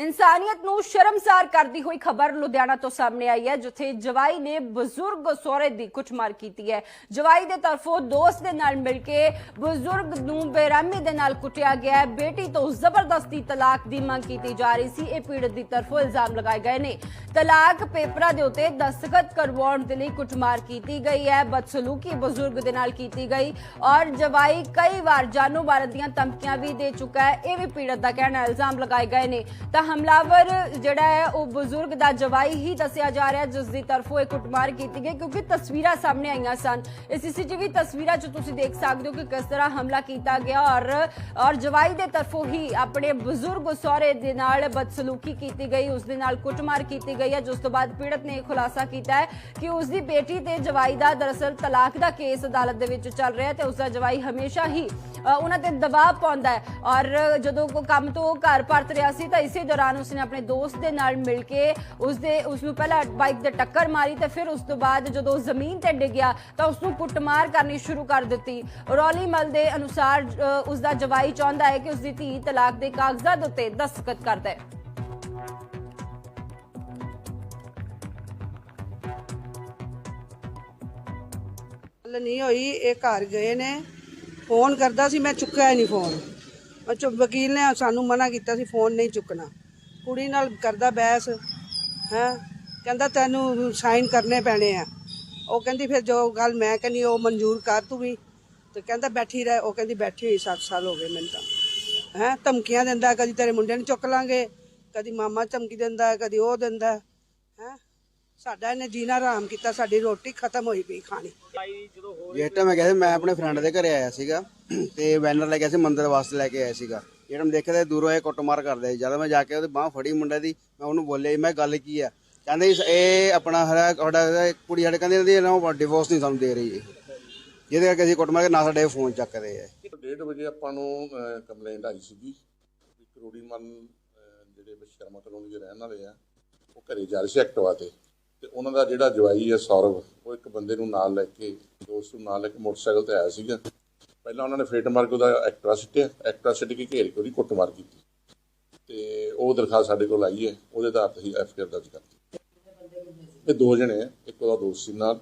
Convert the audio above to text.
ਇਨਸਾਨੀਅਤ ਨੂੰ ਸ਼ਰਮਸਾਰ ਕਰਦੀ ਹੋਈ ਖਬਰ ਲੁਧਿਆਣਾ ਤੋਂ ਸਾਹਮਣੇ ਆਈ ਹੈ, ਜਿੱਥੇ ਜਵਾਈ ਨੇ ਬਜ਼ੁਰਗ ਸਹੁਰੇ ਦੀ ਕੁੱਟਮਾਰ ਕੀਤੀ ਹੈ। ਜਵਾਈ ਦੇ ਤਰਫੋਂ ਦੋਸਤ ਦੇ ਨਾਲ ਮਿਲ ਕੇ ਬਜ਼ੁਰਗ ਨੂੰ ਬੇਰਹਿਮੀ ਦੇ ਨਾਲ ਕੁੱਟਿਆ ਗਿਆ ਹੈ। ਬੇਟੀ ਤੋਂ ਜ਼ਬਰਦਸਤੀ ਤਲਾਕ ਦੀ ਮੰਗ ਕੀਤੀ ਜਾ ਰਹੀ ਸੀ। ਇਹ ਪੀੜਤ ਦੀ ਤਰਫੋਂ ਇਲਜ਼ਾਮ ਲਗਾਏ ਗਏ ਨੇ। ਤਲਾਕ ਪੇਪਰਾਂ ਦੇ ਉੱਤੇ ਦਸਤਖਤ ਕਰਵਾਉਣ ਦੇ ਲਈ ਕੁੱਟਮਾਰ ਕੀਤੀ ਗਈ ਹੈ। ਬਦਸਲੂਕੀ ਬਜ਼ੁਰਗ ਦੇ ਨਾਲ ਕੀਤੀ ਗਈ ਔਰ ਜਵਾਈ ਕਈ ਵਾਰ ਜਾਨੋਂ ਮਾਰਨ ਦੀਆਂ ਧਮਕੀਆਂ ਵੀ ਦੇ ਚੁੱਕਾ ਹੈ। ਇਹ ਵੀ ਪੀੜਤ ਦਾ ਕਹਿਣਾ ਇਲਜ਼ਾਮ ਲਗਾਏ ਗਏ ਨੇ। ਤਾਂ ਹਮਲਾਵਰ ਜਿਹੜਾ ਹੈ, ਉਹ ਬਜ਼ੁਰਗ ਦਾ ਜਵਾਈ ਹੀ ਦੱਸਿਆ ਜਾ ਰਿਹਾ ਜਿਸ ਦੀ ਤਰਫੋਂ ਇਹ ਕੁੱਟਮਾਰ ਕੀਤੀ ਗਈ, ਕਿਉਂਕਿ ਤਸਵੀਰਾਂ ਸਾਹਮਣੇ ਆਈਆਂ ਸਨ। ਇਹ ਸੀਸੀਟੀਵੀ ਤਸਵੀਰਾਂ 'ਚ ਤੁਸੀਂ ਦੇਖ ਸਕਦੇ ਹੋ ਕਿ ਕਿਸ ਤਰ੍ਹਾਂ ਹਮਲਾ ਕੀਤਾ ਗਿਆ ਔਰ ਔਰ ਜਵਾਈ ਦੇ ਤਰਫੋਂ ਹੀ ਆਪਣੇ ਬਜ਼ੁਰਗ ਸਹੁਰੇ ਦੇ ਨਾਲ ਬਦਸਲੂਕੀ ਕੀਤੀ ਗਈ, ਉਸ ਦੇ ਨਾਲ ਕੁੱਟਮਾਰ ਕੀਤੀ ਗਈ ਹੈ, ਜਿਸ ਤੋਂ ਬਾਅਦ ਪੀੜਤ ਨੇ ਇਹ ਖੁਲਾਸਾ ਕੀਤਾ ਹੈ ਕਿ ਉਸ ਦੀ ਬੇਟੀ ਤੇ ਜਵਾਈ ਦਾ ਦਰਅਸਲ ਤਲਾਕ ਦਾ ਕੇਸ ਅਦਾਲਤ ਦੇ ਵਿੱਚ ਚੱਲ ਰਿਹਾ ਤੇ ਉਸ ਦਾ ਜਵਾਈ ਹਮੇਸ਼ਾ ਹੀ ਉਹਨਾਂ ਤੇ ਦਬਾਅ ਪਾਉਂਦਾ ਹੈ। ਔਰ ਜਦੋਂ ਕੋ ਕੰਮ ਤੋਂ ਘਰ ਪਰਤ ਰਿਹਾ ਸੀ, ਤਾਂ ਇਸੇ ਦੌਰਾਨ ਉਸਨੇ ਆਪਣੇ ਦੋਸਤ ਦੇ ਨਾਲ ਮਿਲ ਕੇ ਉਸ ਦੇ ਉਸ ਨੂੰ ਪਹਿਲਾਂ ਬਾਈਕ ਦੇ ਟੱਕਰ ਮਾਰੀ ਤੇ ਫਿਰ ਉਸ ਤੋਂ ਬਾਅਦ ਜਦੋਂ ਜ਼ਮੀਨ ਤੇ ਡਿੱਗਿਆ ਤਾਂ ਉਸ ਨੂੰ ਕੁੱਟਮਾਰ ਕਰਨੀ ਸ਼ੁਰੂ ਕਰ ਦਿੱਤੀ। ਰੌਲੀ ਮਲ ਦੇ ਅਨੁਸਾਰ ਉਸ ਦਾ ਜਵਾਈ ਚਾਹੁੰਦਾ ਹੈ ਕਿ ਉਸ ਦੀ ਧੀ ਤਲਾਕ ਦੇ ਕਾਗਜ਼ਾਤ ਉੱਤੇ ਦਸਤਖਤ ਕਰਦਾ ਦੇ। ਨਹੀਂ ਹੋਈ, ਇਹ ਘਰ ਗਏ ਨੇ। ਫੋਨ ਕਰਦਾ ਸੀ, ਮੈਂ ਚੁੱਕਿਆ ਹੀ ਨਹੀਂ ਫੋਨ। ਉਹ ਚੁੱਪ ਵਕੀਲ ਨੇ ਸਾਨੂੰ ਮਨਾ ਕੀਤਾ ਸੀ, ਫੋਨ ਨਹੀਂ ਚੁੱਕਣਾ। ਕੁੜੀ ਨਾਲ ਕਰਦਾ ਬਹਿਸ, ਹੈ? ਕਹਿੰਦਾ ਤੈਨੂੰ ਸਾਈਨ ਕਰਨੇ ਪੈਣੇ ਆ। ਉਹ ਕਹਿੰਦੀ ਫਿਰ ਜੋ ਗੱਲ ਮੈਂ ਕਹਿੰਦੀ, ਉਹ ਮਨਜ਼ੂਰ ਕਰ ਤੂੰ ਵੀ। ਤੇ ਕਹਿੰਦਾ ਬੈਠੀ ਰਹਿ। ਉਹ ਕਹਿੰਦੀ ਬੈਠੀ ਹੋਈ 7 ਸਾਲ ਹੋ ਗਏ ਮੈਨੂੰ ਤਾਂ। ਹੈ? ਧਮਕੀਆਂ ਦਿੰਦਾ, ਕਦੀ ਤੇਰੇ ਮੁੰਡੇ ਨੂੰ ਚੁੱਕ ਲਾਂਗੇ, ਕਦੀ ਮਾਮਾ ਧਮਕੀ ਦਿੰਦਾ, ਕਦੀ ਉਹ ਦਿੰਦਾ, ਹੈ? ਸਾਡਾ ਇਹਨੇ ਜੀਣਾ ਆਰਾਮ ਕੀਤਾ ਸਾਡੀ ਰੋਟੀ ਖਤਮ ਹੋਈ ਪਈ ਖਾਣੀ। ਟਾਈਮ ਮੈਂ ਸੀ ਮੈਂ ਆਪਣੇ ਫਰੈਂਡ ਦੇ ਘਰੇ ਆਇਆ ਸੀਗਾ ਤੇ ਬੈਨਰ ਲੈ ਕੇ ਆਇਆ ਸੀ ਮੰਦਿਰ ਵਾਸਤੇ ਲੈ ਕੇ ਆਇਆ ਸੀਗਾ। ਜਿਹੜਾ ਮੈਂ ਦੇਖਿਆ ਤੇ ਦੂਰੋਂ ਇਹ ਕੁੱਟਮਾਰ ਕਰਦੇ ਜਦ ਮੈਂ ਜਾ ਕੇ ਉਹਦੀ ਬਾਹ ਫੜੀ ਮੁੰਡੇ ਦੀ ਮੈਂ ਉਹਨੂੰ ਬੋਲਿਆ ਮੈਂ ਗੱਲ ਕੀ ਆ? ਕਹਿੰਦੇ ਇਹ ਆਪਣਾ ਹਰਾ ਤੁਹਾਡਾ ਕੁੜੀ ਸਾਡੇ ਕਹਿੰਦੇ ਇਹਦੀ ਨਾ ਡਿਵੋਰਸ ਨਹੀਂ ਸਾਨੂੰ ਦੇ ਰਹੀ ਜਿਹਦੇ ਕਰਕੇ ਅਸੀਂ ਕੁੱਟਮਾਰ ਕੇ ਨਾ ਸਾਡੇ ਫੋਨ ਚੱਕਦੇ ਆ। ਡੇਢ ਵਜੇ ਆਪਾਂ ਨੂੰ ਕੰਪਲੇਂਟ ਆਈ ਸੀਗੀ ਕਰੋੜੀ ਮਨ ਜਿਹੜੇ ਵਿਸ਼ਰਮਾ ਕਲੋਨੀ ਦੇ ਰਹਿਣ ਵਾਲੇ ਆ ਉਹ ਘਰੇ ਜਾ ਰਹੇ ਸੀ ਐਕਟਿਵਾ ਤੇ। ਤੇ ਉਹਨਾਂ ਦਾ ਜਿਹੜਾ ਜਵਾਈ ਹੈ ਸੌਰਵ, ਉਹ ਇੱਕ ਬੰਦੇ ਨੂੰ ਨਾਲ ਲੈ ਕੇ, ਦੋਸਤ ਨੂੰ ਨਾਲ ਲੈ ਕੇ ਮੋਟਰਸਾਈਕਲ ਤੇ ਆਇਆ ਸੀਗਾ। ਪਹਿਲਾਂ ਉਹਨਾਂ ਨੇ ਫੇਟ ਮਾਰ ਕੇ ਉਹਦਾ ਐਕਟਰਾ ਸਿੱਟਿਆ, ਐਕਟਰਾ ਸਿੱਟ ਕੇ ਘੇਰ ਕੇ ਉਹਦੀ ਕੁੱਟਮਾਰ ਕੀਤੀ। ਤੇ ਉਹ ਦਰਖਾਸਤ ਸਾਡੇ ਕੋਲ ਆਈ ਹੈ, ਉਹਦੇ ਆਧਾਰ ਤੇ ਅਸੀਂ ਐਫਆਈਆਰ ਦਰਜ ਕਰਤੀ। ਇਹ ਦੋ ਜਣੇ ਆ, ਇੱਕ ਉਹਦਾ ਦੋਸਤ ਸੀ ਨਾਲ